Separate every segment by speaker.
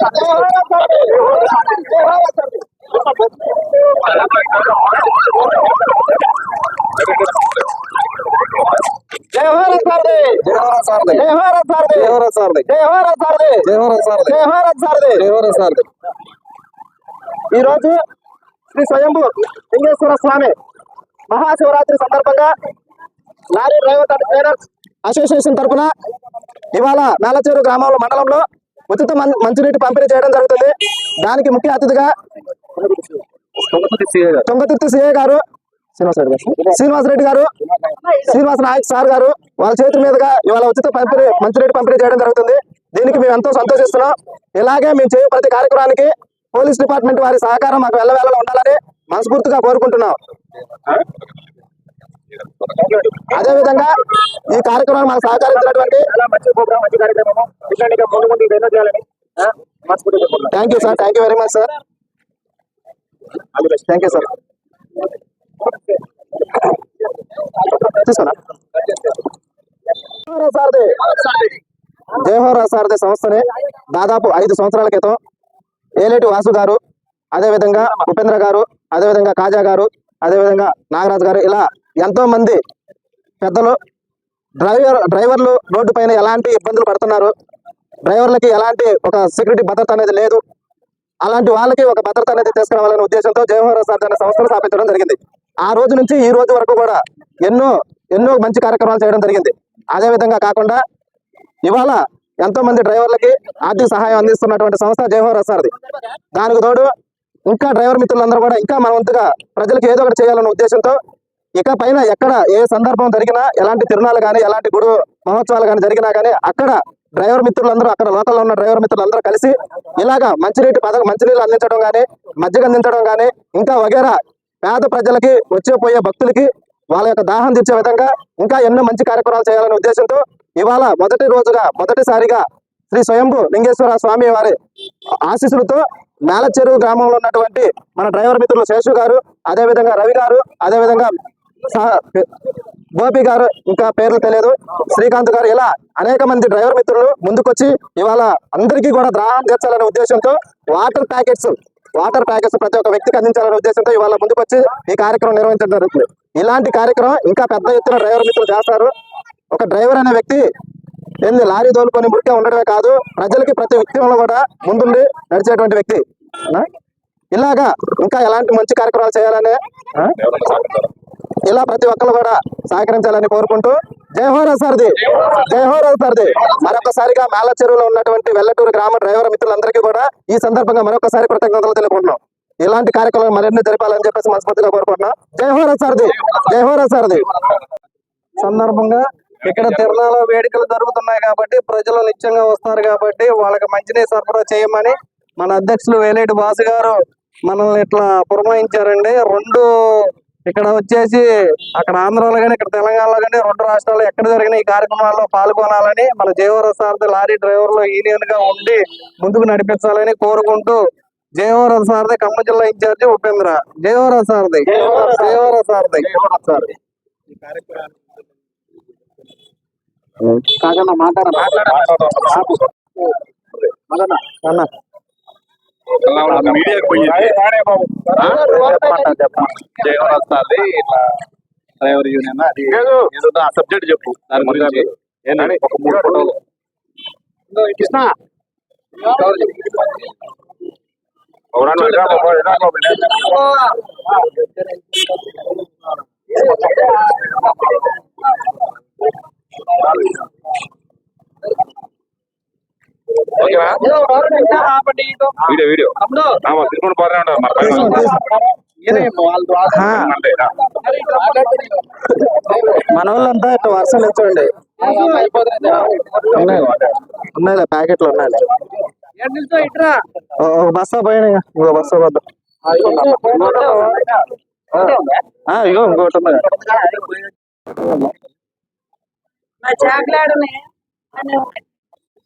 Speaker 1: ఈరోజు
Speaker 2: ఈ రోజు శ్రీ స్వయంభు లింగేశ్వర స్వామి మహాశివరాత్రి సందర్భంగా లారీ డ్రైవర్ ట్రైనర్స్ అసోసియేషన్ తరఫున ఇవాళ మేలచేరు గ్రామంలో మండలంలో ఉచిత మంచినీటి పంపిణీ చేయడం జరుగుతుంది. దానికి ముఖ్య అతిథిగా తుంగతుర్తి సిఏ గారు. గారు శ్రీనివాసరెడ్డి గారు. శ్రీనివాస నాయక్ సార్ గారు వాళ్ళ చేతుల మీదుగా ఇవాళ ఉచిత పంపిణీ మంచినీటి పంపిణీ చేయడం జరుగుతుంది. దీనికి మేము ఎంతో సంతోషిస్తున్నాం. ఇలాగే మేము చేయే ప్రతి కార్యక్రమానికి పోలీస్ డిపార్ట్మెంట్ వారి సహకారం మాకు వెళ్ళవేళలో ఉండాలని మనస్ఫూర్తిగా కోరుకుంటున్నాం. అదే విధంగా ఈ కార్యక్రమాన్ని మాకు సహకరించినటువంటి thank you sir thank you very much sir thank you sir తీసుకోనా జయహోరా Sarathi Jayahora Sarathi సంస్థని దాదాపు ఐదు సంవత్సరాల క్రితం ఏలేటి వాసు గారు అదే విధంగా ఉపేంద్ర గారు అదే విధంగా కాజా గారు అదే విధంగా నాగరాజు గారు ఇలా ఎంతో మంది పెద్దలు డ్రైవర్ డ్రైవర్లు రోడ్డు పైన ఎలాంటి ఇబ్బందులు పడుతున్నారు? డ్రైవర్లకి ఎలాంటి ఒక సెక్యూరిటీ భద్రత అనేది లేదు. అలాంటి వాళ్ళకి ఒక భద్రత అనేది తీసుకురావాలనే ఉద్దేశంతో జయహోరా సార్ అనే సంస్థను స్థాపించడం జరిగింది. ఆ రోజు నుంచి ఈ రోజు వరకు కూడా ఎన్నో ఎన్నో మంచి కార్యక్రమాలు చేయడం జరిగింది. అదే విధంగా కాకుండా ఇవాళ ఎంతో మంది డ్రైవర్లకి ఆర్థిక సహాయం అందిస్తున్నటువంటి సంస్థ జయహోరా సార్ది. దానికి తోడు ఇంకా డ్రైవర్ మిత్రులందరూ కూడా ఇంకా మన వంతుగా ప్రజలకు ఏదో ఒకటి చేయాలనే ఉద్దేశంతో ఇక పైన ఎక్కడ ఏ సందర్భం జరిగినా ఎలాంటి తిరునాలు కానీ ఎలాంటి గుడు మహోత్సవాలు కానీ జరిగినా కానీ అక్కడ డ్రైవర్ మిత్రులందరూ అక్కడ లోకల్లో ఉన్న డ్రైవర్ మిత్రులందరూ కలిసి ఇలాగా మంచినీటి పథకం మంచినీళ్ళు అందించడం కానీ మజ్జిగ అందించడం కానీ ఇంకా వగేరా పేద ప్రజలకి వచ్చే పోయే భక్తులకి వాళ్ళ యొక్క దాహం తీర్చే విధంగా ఇంకా ఎన్నో మంచి కార్యక్రమాలు చేయాలనే ఉద్దేశంతో ఇవాళ మొదటి రోజుగా మొదటిసారిగా శ్రీ స్వయంభు లింగేశ్వర స్వామి వారి ఆశీస్సులతో మేలచెరువు గ్రామంలో ఉన్నటువంటి మన డ్రైవర్ మిత్రులు శేషు గారు అదే విధంగా రవి గారు అదే విధంగా గోపి గారు ఇంకా పేర్లు తెలియదు. శ్రీకాంత్ గారు ఇలా అనేక మంది డ్రైవర్ మిత్రులు ముందుకొచ్చి ఇవాళ అందరికీ కూడా ద్రాహం తీర్చాలనే ఉద్దేశంతో వాటర్ ప్యాకెట్స్ వాటర్ ప్యాకెట్స్ ప్రతి ఒక్క వ్యక్తికి అందించాలనే ఉద్దేశంతో ఇవాళ ముందుకొచ్చి ఈ కార్యక్రమం నిర్వహించడం జరుగుతుంది. ఇలాంటి కార్యక్రమం ఇంకా పెద్ద ఎత్తున డ్రైవర్ మిత్రులు చేస్తారు. ఒక డ్రైవర్ అనే వ్యక్తి ఏంది లారీ తోలుకొని మురికే ఉండడమే కాదు ప్రజలకి ప్రతి విషయంలో కూడా ముందుండి నడిచేటువంటి వ్యక్తి. ఇలాగా ఇంకా ఎలాంటి మంచి కార్యక్రమాలు చేయాలనే ఆ? ఇలా ప్రతి ఒక్కరు కూడా సహకరించాలని కోరుకుంటూ జయహోరా సార్ది జయహోరా సార్ది మరొకసారిగా మేల చెరువులో ఉన్నటువంటి వెల్లటూరు గ్రామ డ్రైవర్ మిత్రులందరికీ కూడా ఈ సందర్భంగా మరొకసారి కృతజ్ఞతలు తెలుపుకుంటున్నాం. ఇలాంటి కార్యక్రమాలు మరిన్ని జరపాలని చెప్పేసి మనస్ఫూర్తిగా కోరుకుంటున్నాం. జయహోరా సార్ది జయహోరా సార్ది
Speaker 1: సందర్భంగా ఇక్కడ తిరునాళ్ళ వేడుకలు జరుగుతున్నాయి కాబట్టి ప్రజలు నిత్యంగా వస్తారు కాబట్టి వాళ్ళకి మంచినీరు సరఫరా చేయమని మన అధ్యక్షులు వేలేటి బాసు గారు మనల్ని ఇట్లా పురమాయించారండి. రెండు ఇక్కడ వచ్చేసి అక్కడ ఆంధ్రాలో కానీ ఇక్కడ తెలంగాణలో కానీ రెండు రాష్ట్రాల్లో ఎక్కడ జరిగిన ఈ కార్యక్రమాల్లో పాల్గొనాలని మన జయవర సారథి లారీ డ్రైవర్లు యూనియన్గా ఉండి ముందుకు నడిపించాలని కోరుకుంటూ జయవర సారథి ఖమ్మం జిల్లా ఇన్ఛార్జి ఉపేంద్ర. జయవర సారథి జయవర సారథి సారథి
Speaker 3: మీడియాకి పోయింది జయవర్ వస్తుంది ఇట్లా డ్రైవర్ యూనియన్ అది ఏదో ఆ సబ్జెక్ట్ చెప్పు దాని గురించి. ఏంటంటే ఒక మూడు ఫోటోలు
Speaker 2: కృష్ణ.
Speaker 3: ఓకేనా? Video video. ఆమా తిరుమల పోరే ఉండదు మరి పైన అంటే రా.
Speaker 2: మన వాళ్ళంతా ఇట్లా వర్షం నిల్చోండి ఉన్నాయి ఉన్నాయిలే ప్యాకెట్లు ఉన్నాయి. ఒక బస్సా పైన ఇంకో బస్సా వద్ద. ఆ, ఇగో ఇంకోటి ఉంది.
Speaker 4: చాక్లాడునే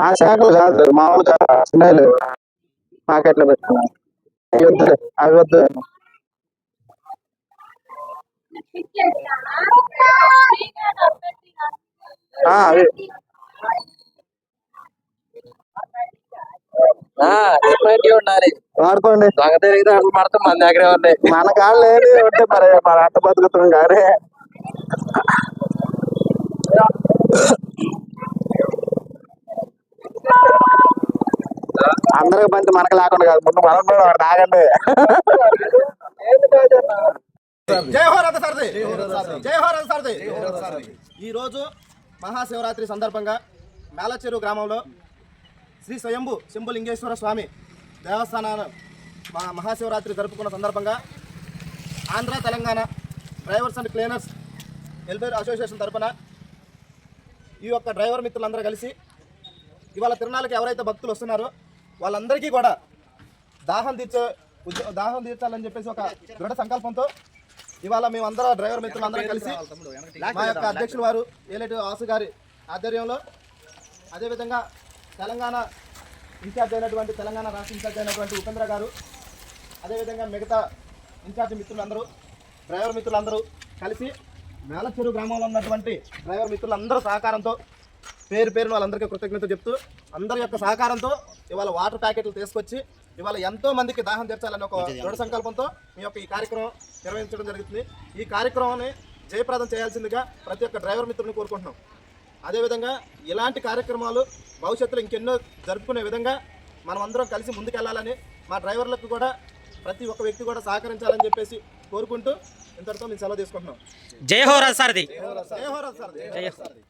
Speaker 4: ఆ శాఖలు కాదు మామూలుగా చిన్నలు పాకెట్లో పెట్టుకున్నాను అవి వద్దు అవి వద్దు ఆ, అవి
Speaker 5: దొంగ తిరిగితే అసలు మన దగ్గరే
Speaker 4: మన కాళ్ళు ఏది ఉంటే మరి మన అట్ట బతుకుతాం కానీ. అందరికి పంచి మనకు లేకుండా కాదు. ముందు మనం కూడా తాగండి
Speaker 2: జై హో రథ సారథి. జై హో రథ సారథి. ఈ రోజు మహాశివరాత్రి సందర్భంగా మేలచెరు గ్రామంలో శ్రీ స్వయంభు శంభులింగేశ్వర స్వామి దేవస్థానాన మా మహాశివరాత్రి జరుపుకున్న సందర్భంగా Andhra Telangana drivers and cleaners welfare association తరఫున ఈ యొక్క డ్రైవర్ మిత్రులందరూ కలిసి ఇవాళ తిరునాళ్ళకి ఎవరైతే భక్తులు వస్తున్నారో వాళ్ళందరికీ కూడా దాహం తీర్చే దాహం తీర్చాలని చెప్పేసి ఒక దృఢ సంకల్పంతో ఇవాళ మేమందరం డ్రైవర్ మిత్రులందరం కలిసి మా యొక్క అధ్యక్షులు వారు ఏలేటి ఆసు గారి ఆధ్వర్యంలో అదేవిధంగా తెలంగాణ ఇన్ఛార్జ్ అయినటువంటి తెలంగాణ రాష్ట్ర ఇన్ఛార్జ్ అయినటువంటి ఉపేంద్ర గారు అదేవిధంగా మిగతా ఇన్ఛార్జ్ మిత్రులందరూ డ్రైవర్ మిత్రులందరూ కలిసి మేలచెరు గ్రామంలో ఉన్నటువంటి డ్రైవర్ మిత్రులందరూ సహకారంతో పేరు పేరున వాళ్ళందరికీ కృతజ్ఞత చెప్తూ అందరి యొక్క సహకారంతో ఇవాళ వాటర్ ప్యాకెట్లు తీసుకొచ్చి ఇవాళ ఎంతో మందికి దాహం తీర్చాలని ఒక దృఢ సంకల్పంతో మీ యొక్క ఈ కార్యక్రమం నిర్వహించడం జరుగుతుంది. ఈ కార్యక్రమాన్ని జయప్రదం చేయాల్సిందిగా ప్రతి ఒక్క డ్రైవర్ మిత్రుని కోరుకుంటున్నాం. అదేవిధంగా ఇలాంటి కార్యక్రమాలు భవిష్యత్తులో ఇంకెన్నో జరుపుకునే విధంగా మనం అందరం కలిసి ముందుకెళ్ళాలని మా డ్రైవర్లకు కూడా ప్రతి ఒక్క వ్యక్తి కూడా సహకరించాలని చెప్పేసి కోరుకుంటూ ఇంతటితో మేము సెలవు తీసుకుంటున్నాం
Speaker 6: జై హో రథ సారథి
Speaker 2: జై హో రథ సారథి.